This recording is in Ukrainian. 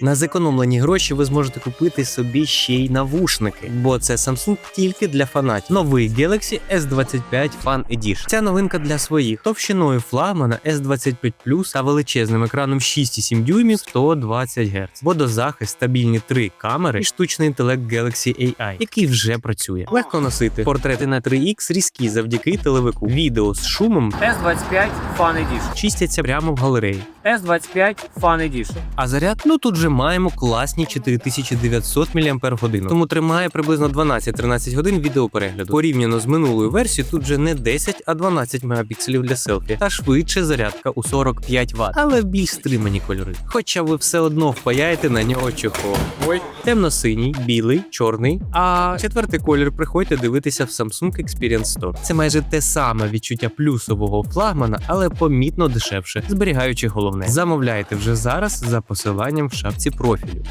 На зекономлені гроші ви зможете купити собі ще й навушники, бо це Samsung тільки для фанатів. Новий Galaxy S25 Fan Edition. Ця новинка для своїх товщиною флагмана S25 Plus та величезним екраном 6,7 дюймів 120 Гц. Водозахист, стабільні три камери і штучний інтелект Galaxy AI, який вже працює. Легко носити портрети на 3X різкі завдяки телевику. Відео з шумом S25 Fun Edition. чистяться прямо в галереї. S25 Fun Edition. А заряд, ну тут же маємо класні 4900 мАч, тому тримає приблизно 12-13 годин відеоперегляду. Порівняно з минулою версією, тут же не 10, а 12 мегапікселів для селфі, та швидше зарядка у 45 Вт, але більш стримані кольори. Хоча ви все одно впаяєте на нього чохол. Ой. Темно-синій, білий, чорний. А четвертий колір приходьте дивитися в Samsung Experience Store. Це майже те саме відчуття плюсового флагмана, але помітно дешевше, зберігаючи головне. Замовляйте вже зараз за посиланням в шапці профілю.